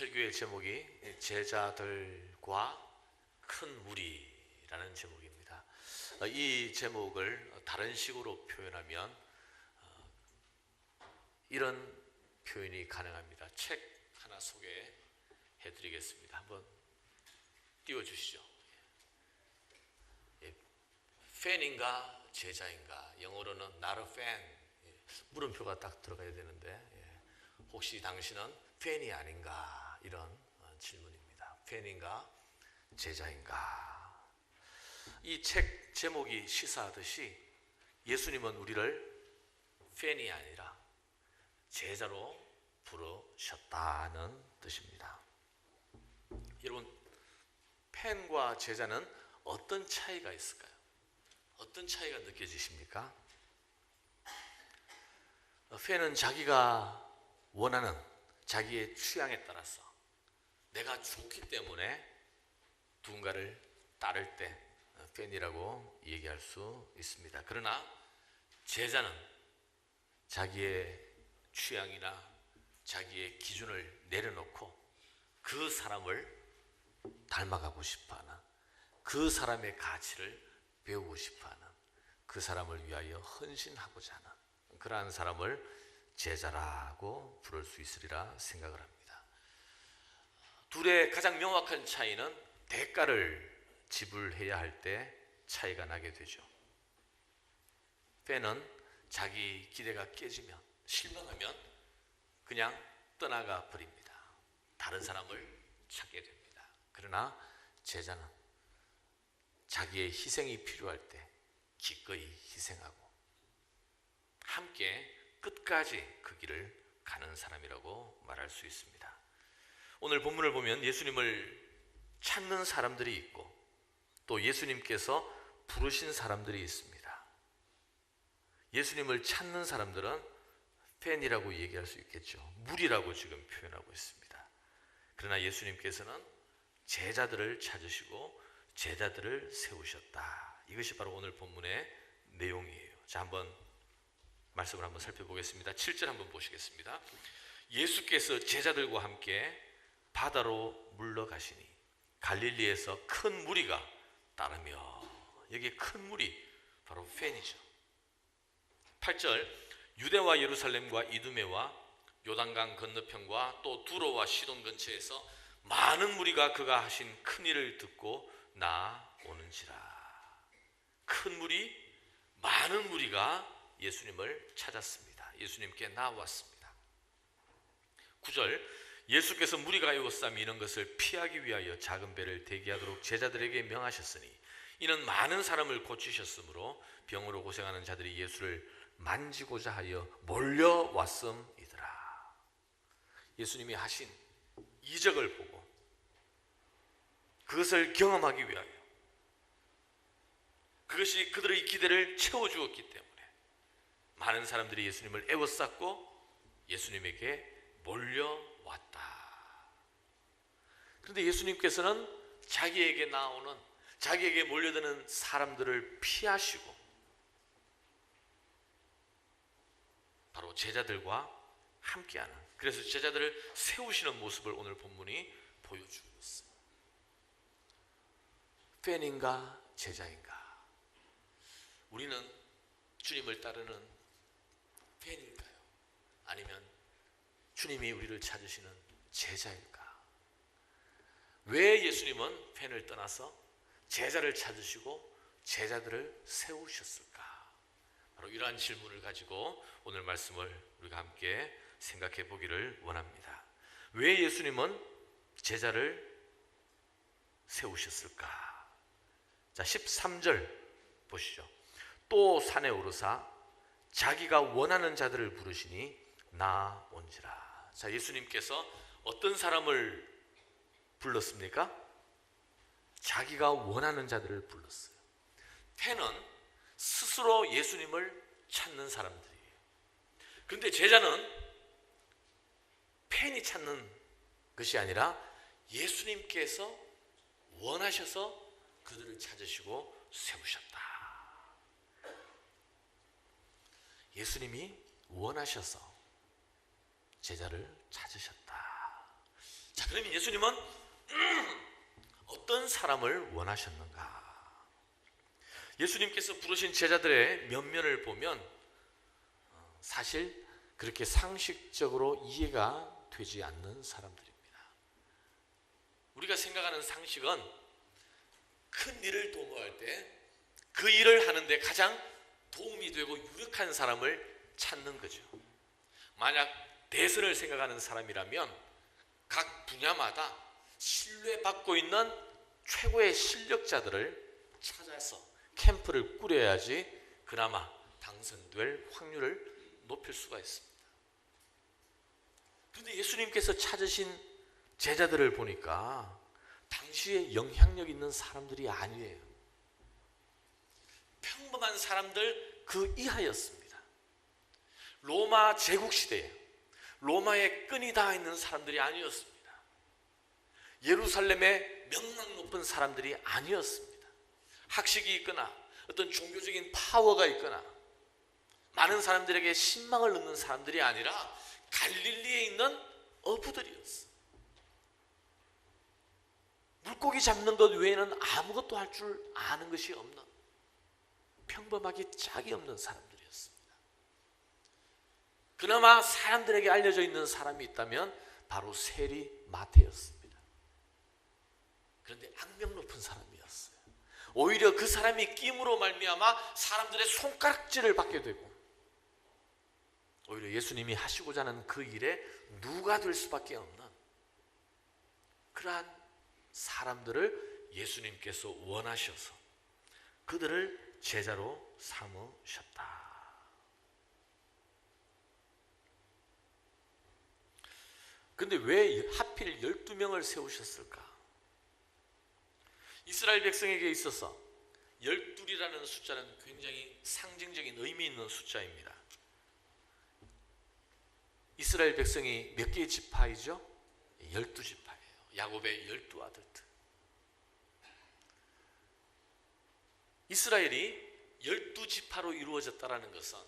설교의 제목이 제자들과 큰 무리라는 제목입니다. 어, 이 제목을 다른 식으로 표현하면 어, 이런 표현이 가능합니다. 책 하나 소개해 드리겠습니다. 한번 띄워 주시죠. 예. 팬인가 제자인가 영어로는 a fan 예. 물음표가 딱 들어가야 되는데 예. 혹시 당신은 팬이 아닌가 이런 어, 질문입니다. 팬인가 제자인가 이 책 제목이 시사하듯이 예수님은 우리를 팬이 아니라 제자로 부르셨다는 뜻입니다. 여러분 팬과 제자는 어떤 차이가 있을까요? 어떤 차이가 느껴지십니까? 어, 팬은 자기가 원하는 자기의 취향에 따라서 내가 좋기 때문에 누군가를 따를 때 어, 팬이라고 얘기할 수 있습니다. 그러나 제자는 자기의 취향이나 자기의 기준을 내려놓고 그 사람을 닮아가고 싶어 하는 그 사람의 가치를 배우고 싶어 하는 그 사람을 위하여 헌신하고자 하는 그러한 사람을 제자라고 부를 수 있으리라 생각을 합니다. 둘의 가장 명확한 차이는 대가를 지불해야 할 때 차이가 나게 되죠. 팬은 자기 기대가 깨지면 실망하면 그냥 떠나가 버립니다. 다른 사람을 찾게 됩니다. 그러나 제자는 자기의 희생이 필요할 때 기꺼이 희생하고 함께 끝까지 그 길을 가는 사람이라고 말할 수 있습니다. 오늘 본문을 보면 예수님을 찾는 사람들이 있고 또 예수님께서 부르신 사람들이 있습니다. 예수님을 찾는 사람들은 팬이라고 얘기할 수 있겠죠. 무리라고 지금 표현하고 있습니다. 그러나 예수님께서는 제자들을 찾으시고 제자들을 세우셨다. 이것이 바로 오늘 본문의 내용이에요. 자, 한번 말씀을 한번 살펴보겠습니다. 7절 한번 보시겠습니다. 예수께서 제자들과 함께 바다로 물러가시니 갈릴리에서 큰 무리가 따르며 여기 큰 무리 바로 팬이죠. 8절 유대와 예루살렘과 이두메와 요단강 건너편과 또 두로와 시돈 근처에서 많은 무리가 그가 하신 큰 일을 듣고 나오는지라. 큰 무리, 많은 무리가 예수님을 찾았습니다. 예수님께 나왔습니다. 9절 예수께서 무리가 에워싸미 이런 것을 피하기 위하여 작은 배를 대기하도록 제자들에게 명하셨으니 이는 많은 사람을 고치셨으므로 병으로 고생하는 자들이 예수를 만지고자 하여 몰려왔음이더라. 예수님이 하신 이적을 보고 그것을 경험하기 위하여 그것이 그들의 기대를 채워주었기 때문에 많은 사람들이 예수님을 애워쌌고 예수님에게 몰려 왔다. 그런데 예수님께서는 자기에게 나오는 자기에게 몰려드는 사람들을 피하시고 바로 제자들과 함께하는 그래서 제자들을 세우시는 모습을 오늘 본문이 보여주고 있어요. 팬인가 제자인가? 우리는 주님을 따르는 팬일까요? 아니면 주님이 우리를 찾으시는 제자일까? 왜 예수님은 팬을 떠나서 제자를 찾으시고 제자들을 세우셨을까? 바로 이러한 질문을 가지고 오늘 말씀을 우리가 함께 생각해 보기를 원합니다. 왜 예수님은 제자를 세우셨을까? 자, 13절 보시죠. 또 산에 오르사 자기가 원하는 자들을 부르시니 나 온지라. 자, 예수님께서 어떤 사람을 불렀습니까? 자기가 원하는 자들을 불렀어요. 팬은 스스로 예수님을 찾는 사람들이에요. 그런데 제자는 팬이 찾는 것이 아니라 예수님께서 원하셔서 그들을 찾으시고 세우셨다. 예수님이 원하셔서 제자를 찾으셨다. 자, 그러면 예수님은 어떤 사람을 원하셨는가? 예수님께서 부르신 제자들의 면면을 보면 어, 사실 그렇게 상식적으로 이해가 되지 않는 사람들입니다. 우리가 생각하는 상식은 큰 일을 도모할 때 그 일을 하는데 가장 도움이 되고 유력한 사람을 찾는 거죠. 만약 대선을 생각하는 사람이라면 각 분야마다 신뢰받고 있는 최고의 실력자들을 찾아서 캠프를 꾸려야지 그나마 당선될 확률을 높일 수가 있습니다. 그런데 예수님께서 찾으신 제자들을 보니까 당시에 영향력 있는 사람들이 아니에요. 평범한 사람들 그 이하였습니다. 로마 제국 시대에 로마의 끈이 닿아 있는 사람들이 아니었습니다. 예루살렘의 명망 높은 사람들이 아니었습니다. 학식이 있거나 어떤 종교적인 파워가 있거나 많은 사람들에게 신망을 넣는 사람들이 아니라 갈릴리에 있는 어부들이었어. 물고기 잡는 것 외에는 아무것도 할 줄 아는 것이 없는 평범하게 짝이 없는 사람들이었습니다. 그나마 사람들에게 알려져 있는 사람이 있다면 바로 세리 마태였습니다. 그런데 악명 높은 사람이었어요. 오히려 그 사람이 끼임으로 말미암아 사람들의 손가락질을 받게 되고 오히려 예수님이 하시고자 하는 그 일에 누가 될 수밖에 없는 그러한 사람들을 예수님께서 원하셔서 그들을 제자로 삼으셨다. 근데 왜 하필 12명을 세우셨을까? 이스라엘 백성에게 있어서 12이라는 숫자는 굉장히 상징적인 의미 있는 숫자입니다. 이스라엘 백성이 몇 개의 지파이죠? 12지파예요. 야곱의 12 아들들. 이스라엘이 열두 지파로 이루어졌다라는 것은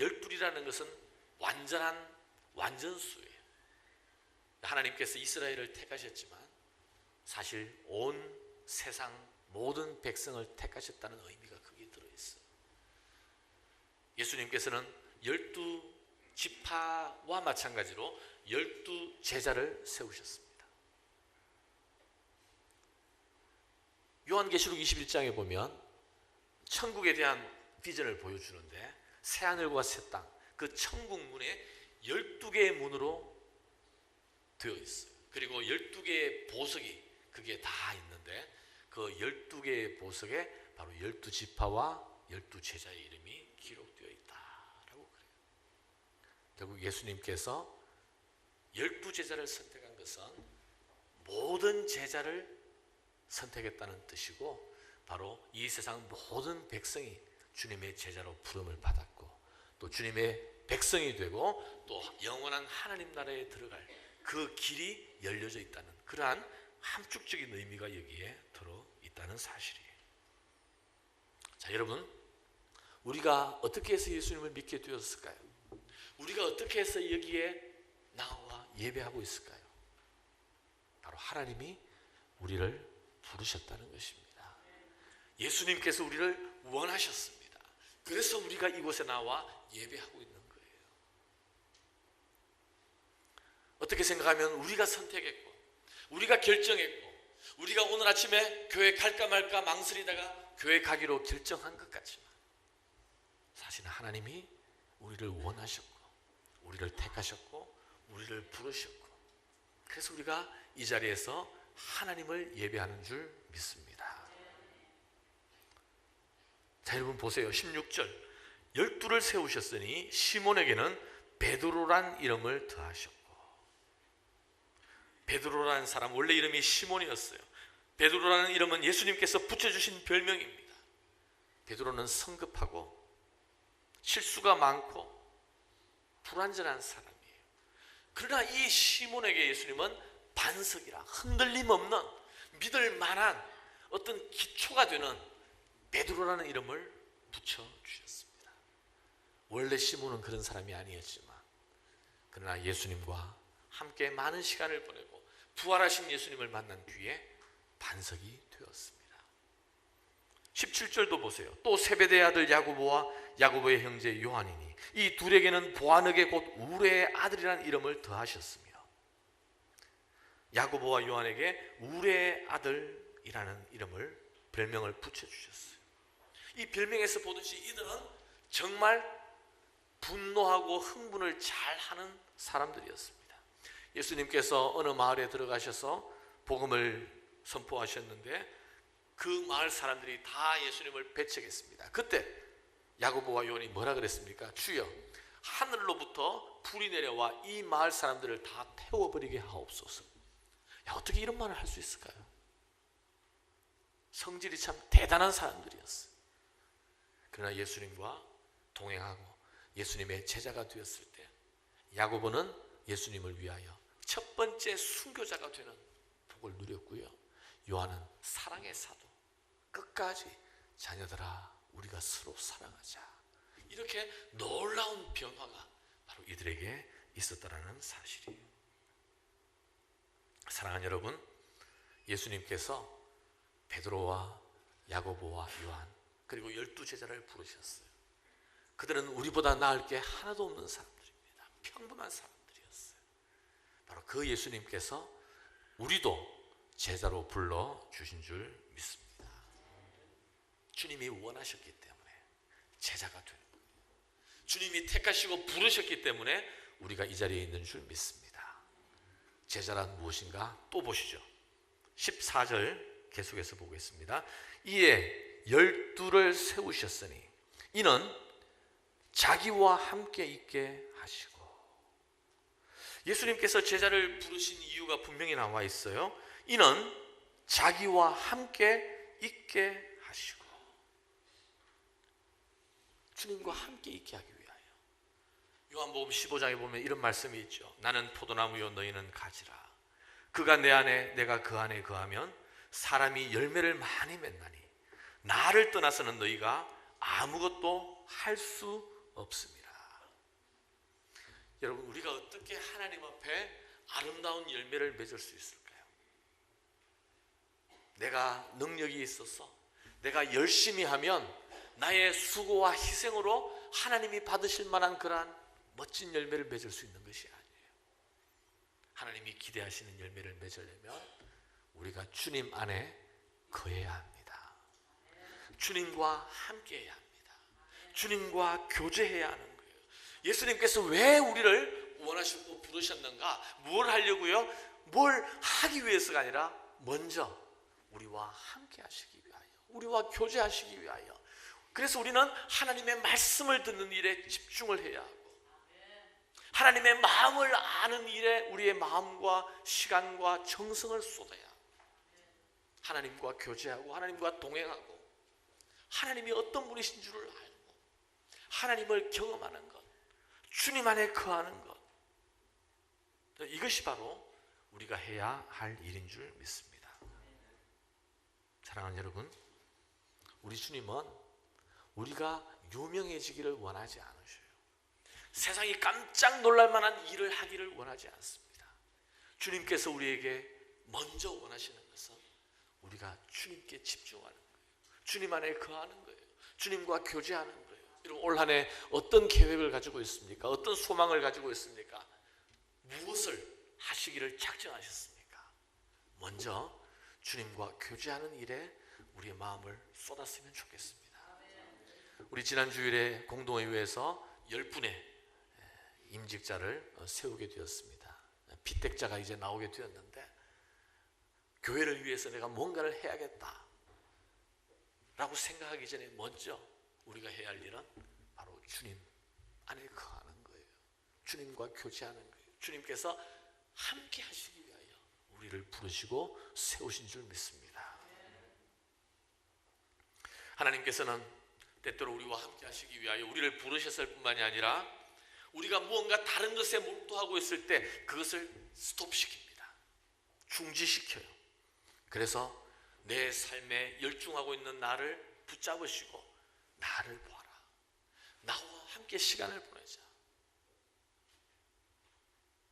열둘이라는 것은 완전한 완전수예요. 하나님께서 이스라엘을 택하셨지만 사실 온 세상 모든 백성을 택하셨다는 의미가 거기에 들어 있어요. 예수님께서는 열두 지파와 마찬가지로 열두 제자를 세우셨습니다. 요한계시록 21장에 보면 천국에 대한 비전을 보여주는데 새 하늘과 새 땅, 그 천국 문에 12개의 문으로 되어 있어요. 그리고 12개의 보석이 그게 다 있는데 그 12개의 보석에 바로 12지파와 12제자의 이름이 기록되어 있다라고 그래요. 결국 예수님께서 12제자를 선택한 것은 모든 제자를 선택했다는 뜻이고 바로 이 세상 모든 백성이 주님의 제자로 부름을 받았고 또 주님의 백성이 되고 또 영원한 하나님 나라에 들어갈 그 길이 열려져 있다는 그러한 함축적인 의미가 여기에 들어 있다는 사실이에요. 자, 여러분, 우리가 어떻게 해서 예수님을 믿게 되었을까요? 우리가 어떻게 해서 여기에 나와 예배하고 있을까요? 바로 하나님이 우리를 부르셨다는 것입니다. 예수님께서 우리를 원하셨습니다. 그래서 우리가 이곳에 나와 예배하고 있는 거예요. 어떻게 생각하면 우리가 선택했고, 우리가 결정했고, 우리가 오늘 아침에 교회 갈까 말까 망설이다가 교회 가기로 결정한 것 같지만, 사실은 하나님이 우리를 원하셨고, 우리를 택하셨고, 우리를 부르셨고, 그래서 우리가 이 자리에서 하나님을 예배하는 줄 믿습니다. 자, 여러분 보세요. 16절. 열두를 세우셨으니 시몬에게는 베드로란 이름을 더하셨고 베드로라는 사람 원래 이름이 시몬이었어요. 베드로라는 이름은 예수님께서 붙여주신 별명입니다. 베드로는 성급하고 실수가 많고 불완전한 사람이에요. 그러나 이 시몬에게 예수님은 반석이라 흔들림 없는 믿을 만한 어떤 기초가 되는 베드로라는 이름을 붙여 주셨습니다. 원래 시몬은 그런 사람이 아니었지만 그러나 예수님과 함께 많은 시간을 보내고 부활하신 예수님을 만난 뒤에 반석이 되었습니다. 17절도 보세요. 또 세베대의 아들 야고보와 야고보의 형제 요한이니 이 둘에게는 보아너게 곧 우레의 아들이라는 이름을 더하셨으며 야고보와 요한에게 우레의 아들이라는 이름을 별명을 붙여 주셨어요. 이 별명에서 보듯이 이들은 정말 분노하고 흥분을 잘 하는 사람들이었습니다. 예수님께서 어느 마을에 들어가셔서 복음을 선포하셨는데 그 마을 사람들이 다 예수님을 배척했습니다. 그때 야고보와 요한이 뭐라 그랬습니까? 주여 하늘로부터 불이 내려와 이 마을 사람들을 다 태워버리게 하옵소서. 야, 어떻게 이런 말을 할 수 있을까요? 성질이 참 대단한 사람들이었어요. 그러나 예수님과 동행하고 예수님의 제자가 되었을 때 야고보는 예수님을 위하여 첫 번째 순교자가 되는 복을 누렸고요. 요한은 사랑의 사도 끝까지 자녀들아 우리가 서로 사랑하자 이렇게 놀라운 변화가 바로 이들에게 있었다라는 사실이에요. 사랑하는 여러분, 예수님께서 베드로와 야고보와 요한 그리고 열두 제자를 부르셨어요. 그들은 우리보다 나을 게 하나도 없는 사람들입니다. 평범한 사람들이었어요. 바로 그 예수님께서 우리도 제자로 불러 주신 줄 믿습니다. 주님이 원하셨기 때문에 제자가 되는 겁니다. 주님이 택하시고 부르셨기 때문에 우리가 이 자리에 있는 줄 믿습니다. 제자란 무엇인가 또 보시죠. 14절 계속해서 보겠습니다. 이에 열두를 세우셨으니 이는 자기와 함께 있게 하시고 예수님께서 제자를 부르신 이유가 분명히 나와 있어요. 이는 자기와 함께 있게 하시고 주님과 함께 있게 하기 위하여 요한복음 15장에 보면 이런 말씀이 있죠. 나는 포도나무요 너희는 가지라. 그가 내 안에 내가 그 안에 거하면 사람이 열매를 많이 맺나니 나를 떠나서는 너희가 아무것도 할 수 없습니다. 여러분 우리가 어떻게 하나님 앞에 아름다운 열매를 맺을 수 있을까요? 내가 능력이 있어서 내가 열심히 하면 나의 수고와 희생으로 하나님이 받으실 만한 그러한 멋진 열매를 맺을 수 있는 것이 아니에요. 하나님이 기대하시는 열매를 맺으려면 우리가 주님 안에 거해야 합니다. 주님과 함께해야 합니다. 주님과 교제해야 하는 거 예수님께서 왜 우리를 원하시고 부르셨는가? 뭘 하려고요? 뭘 하기 위해서가 아니라 먼저 우리와 함께 하시기 위하여, 우리와 교제하시기 위하여. 그래서 우리는 하나님의 말씀을 듣는 일에 집중을 해야 하고, 하나님의 마음을 아는 일에 우리의 마음과 시간과 정성을 쏟아야 하나님과 교제하고, 하나님과 동행하고, 하나님이 어떤 분이신 줄을 알고, 하나님을 경험하는 것, 주님 안에 거하는 것. 이것이 바로 우리가 해야 할 일인 줄 믿습니다. 사랑하는 여러분, 우리 주님은 우리가 유명해지기를 원하지 않으셔요. 세상이 깜짝 놀랄 만한 일을 하기를 원하지 않습니다. 주님께서 우리에게 먼저 원하시는 것은 우리가 주님께 집중하는 거예요. 주님 안에 거하는 거예요. 주님과 교제하는 거예요. 여러분 올 한해 어떤 계획을 가지고 있습니까? 어떤 소망을 가지고 있습니까? 무엇을 하시기를 작정하셨습니까? 먼저 주님과 교제하는 일에 우리의 마음을 쏟았으면 좋겠습니다. 우리 지난 주일에 공동회의에서 열 분의 임직자를 세우게 되었습니다. 피택자가 이제 나오게 되었는데 교회를 위해서 내가 뭔가를 해야겠다. 라고 생각하기 전에 먼저 우리가 해야 할 일은 바로 주님 안에 거하는 거예요. 주님과 교제하는 거예요. 주님께서 함께 하시기 위하여 우리를 부르시고 세우신 줄 믿습니다. 하나님께서는 때때로 우리와 함께 하시기 위하여 우리를 부르셨을 뿐만이 아니라 우리가 무언가 다른 것에 몰두하고 있을 때 그것을 스톱시킵니다. 중지시켜요. 그래서 내 삶에 열중하고 있는 나를 붙잡으시고 나를 보아라. 나와 함께 시간을 보내자.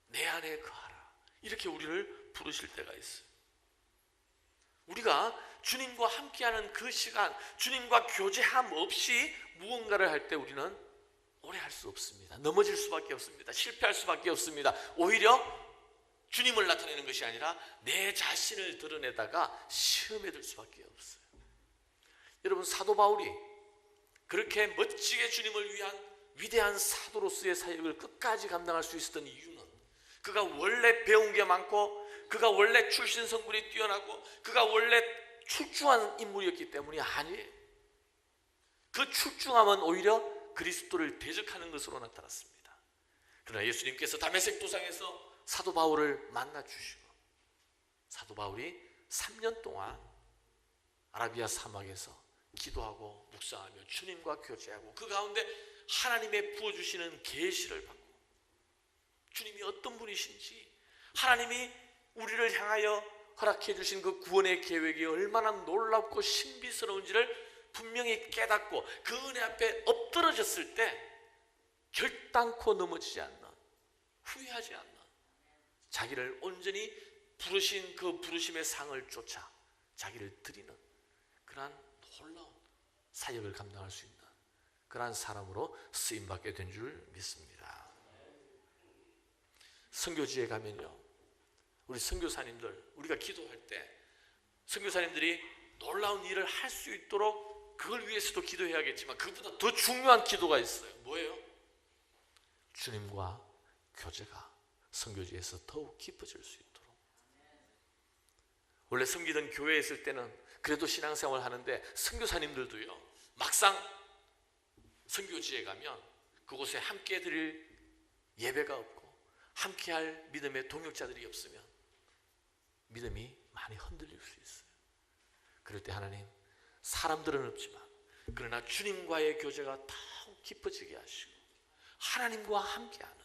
내 안에 거하라. 이렇게 우리를 부르실 때가 있어요. 우리가 주님과 함께하는 그 시간, 주님과 교제함 없이 무언가를 할 때 우리는 오래 할 수 없습니다. 넘어질 수밖에 없습니다. 실패할 수밖에 없습니다. 오히려 주님을 나타내는 것이 아니라 내 자신을 드러내다가 시험에 들 수밖에 없어요. 여러분 사도 바울이 그렇게 멋지게 주님을 위한 위대한 사도로서의 사역을 끝까지 감당할 수 있었던 이유는 그가 원래 배운 게 많고 그가 원래 출신 성분이 뛰어나고 그가 원래 출중한 인물이었기 때문이 아니에요. 그 출중함은 오히려 그리스도를 대적하는 것으로 나타났습니다. 그러나 예수님께서 다메섹 도상에서 사도 바울을 만나 주시고 사도 바울이 3년 동안 아라비아 사막에서 기도하고 묵상하며 주님과 교제하고 그 가운데 하나님의 부어 주시는 계시를 받고 주님이 어떤 분이신지 하나님이 우리를 향하여 허락해 주신 그 구원의 계획이 얼마나 놀랍고 신비스러운지를 분명히 깨닫고 그 은혜 앞에 엎드러졌을 때 결단코 넘어지지 않는 후회하지 않는 자기를 온전히 부르신 그 부르심의 상을 쫓아 자기를 드리는 그러한 놀라운 사역을 감당할 수 있는 그러한 사람으로 쓰임 받게 된 줄 믿습니다. 선교지에 가면요. 우리 선교사님들 우리가 기도할 때 선교사님들이 놀라운 일을 할 수 있도록 그걸 위해서도 기도해야겠지만 그보다 더 중요한 기도가 있어요. 뭐예요? 주님과 교제가 선교지에서 더욱 깊어질 수 있도록. 원래 섬기던 교회에 있을 때는 그래도 신앙생활 하는데 선교사님들도요. 막상 선교지에 가면 그곳에 함께 드릴 예배가 없고 함께 할 믿음의 동역자들이 없으면 믿음이 많이 흔들릴 수 있어요. 그럴 때 하나님 사람들은 없지만 그러나 주님과의 교제가 더욱 깊어지게 하시고 하나님과 함께하는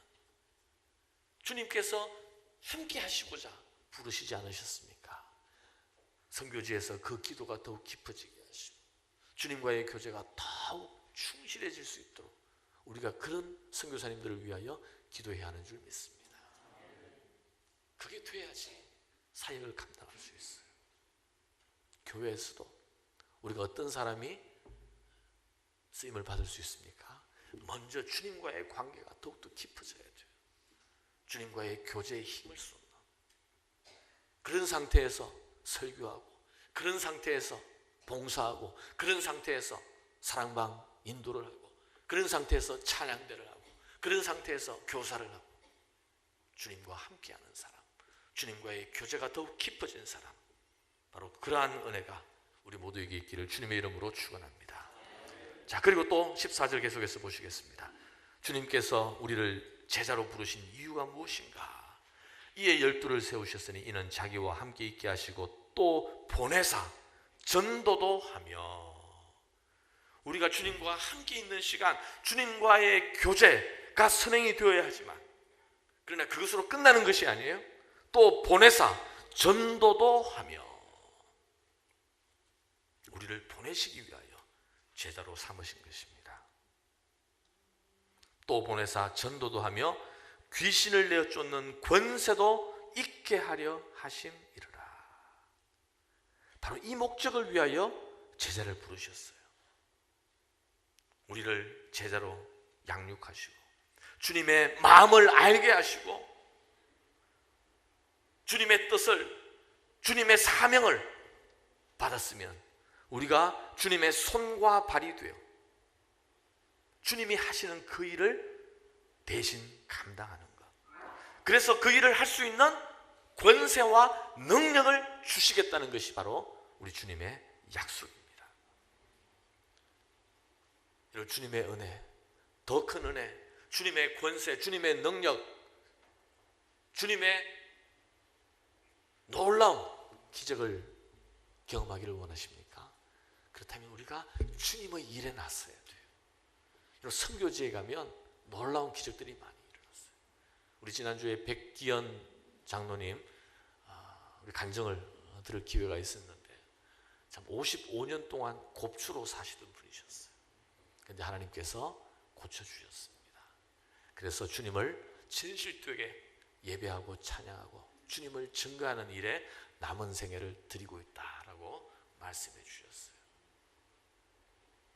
주님께서 함께 하시고자 부르시지 않으셨습니까? 선교지에서 그 기도가 더욱 깊어지게 주님과의 교제가 더욱 충실해질 수 있도록 우리가 그런 선교사님들을 위하여 기도해야 하는 줄 믿습니다. 그게 돼야지 사역을 감당할 수 있어요. 교회에서도 우리가 어떤 사람이 쓰임을 받을 수 있습니까? 먼저 주님과의 관계가 더욱더 깊어져야 돼요. 주님과의 교제에 힘을 쏟는 그런 상태에서 설교하고 그런 상태에서 봉사하고 그런 상태에서 사랑방 인도를 하고 그런 상태에서 찬양대를 하고 그런 상태에서 교사를 하고 주님과 함께하는 사람 주님과의 교제가 더욱 깊어진 사람 바로 그러한 은혜가 우리 모두에게 있기를 주님의 이름으로 축원합니다. 자 그리고 또 14절 계속해서 보시겠습니다. 주님께서 우리를 제자로 부르신 이유가 무엇인가? 이에 열두를 세우셨으니 이는 자기와 함께 있게 하시고 또 보내사 전도도 하며 우리가 주님과 함께 있는 시간 주님과의 교제가 선행이 되어야 하지만 그러나 그것으로 끝나는 것이 아니에요. 또 보내사 전도도 하며 우리를 보내시기 위하여 제자로 삼으신 것입니다. 또 보내사 전도도 하며 귀신을 내어 쫓는 권세도 있게 하려 하심이르라. 바로 이 목적을 위하여 제자를 부르셨어요. 우리를 제자로 양육하시고 주님의 마음을 알게 하시고 주님의 뜻을 주님의 사명을 받았으면 우리가 주님의 손과 발이 되어 주님이 하시는 그 일을 대신 감당하는 것. 그래서 그 일을 할 수 있는 권세와 능력을 주시겠다는 것이 바로 우리 주님의 약속입니다. 이런 주님의 은혜, 더 큰 은혜, 주님의 권세, 주님의 능력, 주님의 놀라운 기적을 경험하기를 원하십니까? 그렇다면 우리가 주님의 일에 나서야 돼요. 이런 선교지에 가면 놀라운 기적들이 많이 일어났어요. 우리 지난주에 백기현 장로님 아, 우리 간정을 들을 기회가 있었는데 참 55년 동안 곱추로 사시던 분이셨어요. 근데 하나님께서 고쳐주셨습니다. 그래서 주님을 진실되게 예배하고 찬양하고 주님을 증거하는 일에 남은 생애를 드리고 있다라고 말씀해 주셨어요.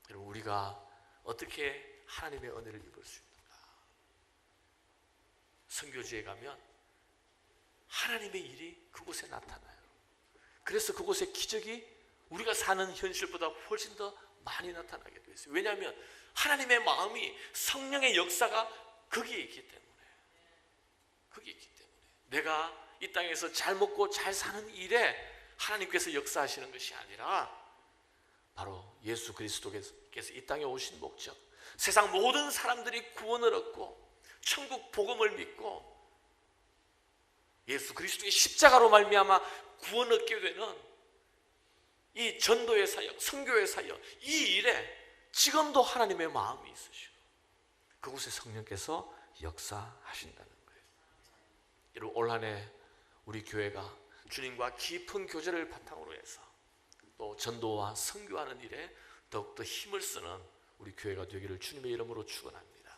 여러분 우리가 어떻게 하나님의 은혜를 입을 수 있는가? 선교지에 가면 하나님의 일이 그곳에 나타나요. 그래서 그곳의 기적이 우리가 사는 현실보다 훨씬 더 많이 나타나게 되어 있어요. 왜냐하면 하나님의 마음이 성령의 역사가 거기에 있기 때문에. 거기에 있기 때문에. 내가 이 땅에서 잘 먹고 잘 사는 일에 하나님께서 역사하시는 것이 아니라 바로 예수 그리스도께서 이 땅에 오신 목적. 세상 모든 사람들이 구원을 얻고 천국 복음을 믿고 예수 그리스도의 십자가로 말미암아 구원 얻게 되는 이 전도의 사역, 선교의 사역 이 일에 지금도 하나님의 마음이 있으시고 그곳에 성령께서 역사하신다는 거예요. 여러분 올 한해 우리 교회가 주님과 깊은 교제를 바탕으로 해서 또 전도와 선교하는 일에 더욱더 힘을 쓰는 우리 교회가 되기를 주님의 이름으로 축원합니다.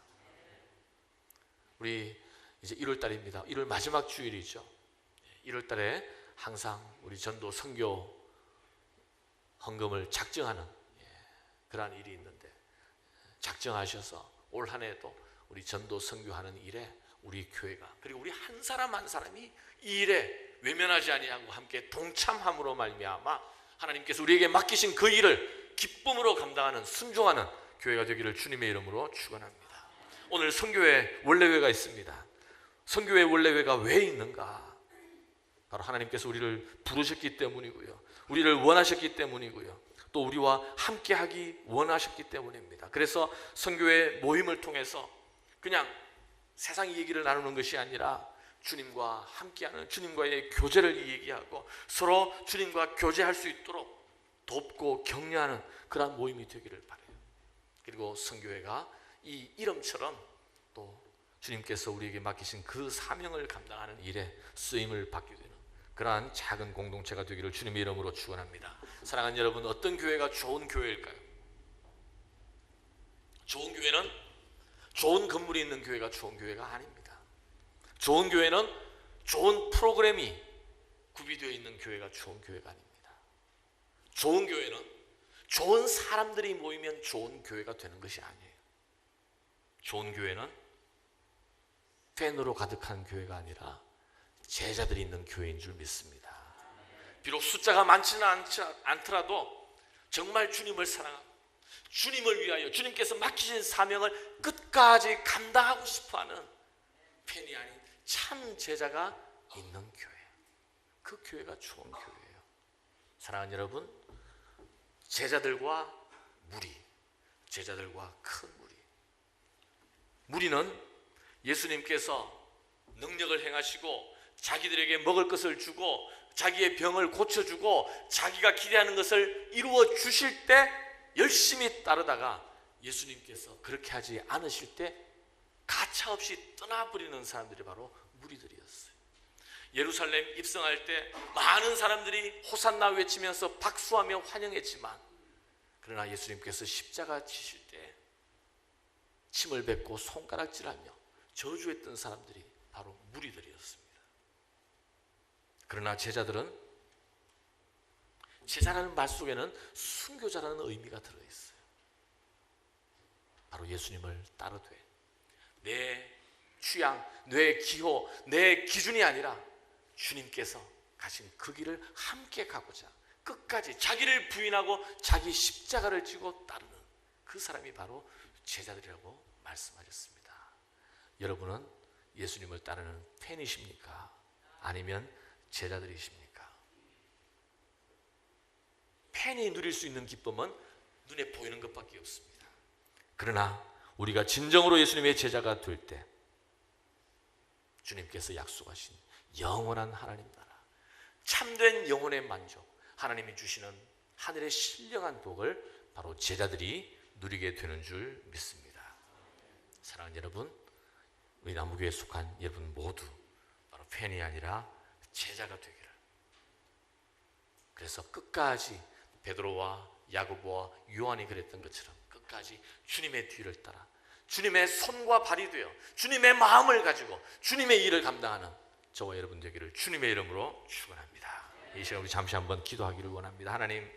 우리 이제 1월 달입니다. 1월 마지막 주일이죠. 1월 달에 항상 우리 전도 선교 헌금을 작정하는 예, 그러한 일이 있는데 작정하셔서 올 한 해도 우리 전도 선교하는 일에 우리 교회가 그리고 우리 한 사람 한 사람이 이 일에 외면하지 아니하고 함께 동참함으로 말미암아 하나님께서 우리에게 맡기신 그 일을 기쁨으로 감당하는 순종하는 교회가 되기를 주님의 이름으로 축원합니다. 오늘 선교회 원래회가 있습니다. 선교회 원래회가 왜 있는가? 바로 하나님께서 우리를 부르셨기 때문이고요. 우리를 원하셨기 때문이고요. 또 우리와 함께 하기 원하셨기 때문입니다. 그래서 선교회 모임을 통해서 그냥 세상 얘기를 나누는 것이 아니라 주님과 함께하는 주님과의 교제를 얘기하고 서로 주님과 교제할 수 있도록 돕고 격려하는 그러한 모임이 되기를 바래요. 그리고 선교회가 이 이름처럼 또 주님께서 우리에게 맡기신 그 사명을 감당하는 일에 쓰임을 되는 그러한 작은 공동체가 되기를 주님의 이름으로 축원합니다. 사랑하는 여러분, 어떤 교회가 좋은 교회일까요? 좋은 교회는 좋은 건물이 있는 교회가 좋은 교회가 아닙니다. 좋은 교회는 좋은 프로그램이 구비되어 있는 교회가 좋은 교회가 아닙니다. 좋은 교회는 좋은 사람들이 모이면 좋은 교회가 되는 것이 아니에요. 좋은 교회는 팬으로 가득한 교회가 아니라 제자들이 있는 교회인 줄 믿습니다. 비록 숫자가 많지는 않더라도 정말 주님을 사랑하고 주님을 위하여 주님께서 맡기신 사명을 끝까지 감당하고 싶어하는 팬이 아닌 참 제자가 있는 교회. 그 교회가 좋은 교회예요. 사랑하는 여러분, 제자들과 무리, 제자들과 큰 무리. 무리는 예수님께서 능력을 행하시고 자기들에게 먹을 것을 주고 자기의 병을 고쳐주고 자기가 기대하는 것을 이루어 주실 때 열심히 따르다가 예수님께서 그렇게 하지 않으실 때 가차없이 떠나버리는 사람들이 바로 무리들이었어요. 예루살렘 입성할 때 많은 사람들이 호산나 외치면서 박수하며 환영했지만 그러나 예수님께서 십자가 지실 때 침을 뱉고 손가락질하며 저주했던 사람들이 바로 무리들이었습니다. 그러나 제자들은 제자라는 말 속에는 순교자라는 의미가 들어있어요. 바로 예수님을 따르되 내 취향, 내 기호, 내 기준이 아니라 주님께서 가신 그 길을 함께 가고자 끝까지 자기를 부인하고 자기 십자가를 지고 따르는 그 사람이 바로 제자들이라고 말씀하셨습니다. 여러분은 예수님을 따르는 팬이십니까? 아니면 제자들이십니까? 팬이 누릴 수 있는 기쁨은 눈에 보이는 것밖에 없습니다. 그러나 우리가 진정으로 예수님의 제자가 될 때 주님께서 약속하신 영원한 하나님 나라, 참된 영혼의 만족, 하나님이 주시는 하늘의 신령한 복을 바로 제자들이 누리게 되는 줄 믿습니다. 사랑하는 여러분, 우리 나무교에 속한 여러분 모두 바로 팬이 아니라 제자가 되기를. 그래서 끝까지 베드로와 야고보와 요한이 그랬던 것처럼 끝까지 주님의 뒤를 따라 주님의 손과 발이 되어 주님의 마음을 가지고 주님의 일을 감당하는 저와 여러분 되기를 주님의 이름으로 축원합니다. 이 시간 우리 잠시 한번 기도하기를 원합니다. 하나님,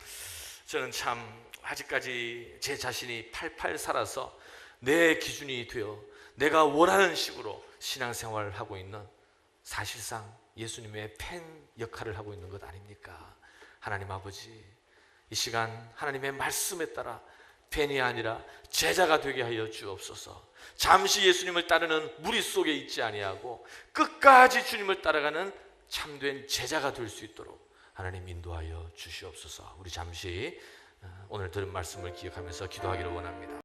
저는 참 아직까지 제 자신이 팔팔 살아서 내 기준이 되어 내가 원하는 식으로 신앙생활을 하고 있는 사실상 예수님의 팬 역할을 하고 있는 것 아닙니까? 하나님 아버지, 이 시간 하나님의 말씀에 따라 팬이 아니라 제자가 되게 하여 주옵소서. 잠시 예수님을 따르는 무리 속에 있지 아니하고 끝까지 주님을 따라가는 참된 제자가 될 수 있도록 하나님 인도하여 주시옵소서. 우리 잠시 어, 오늘 들은 말씀을 기억하면서 기도하기를 원합니다.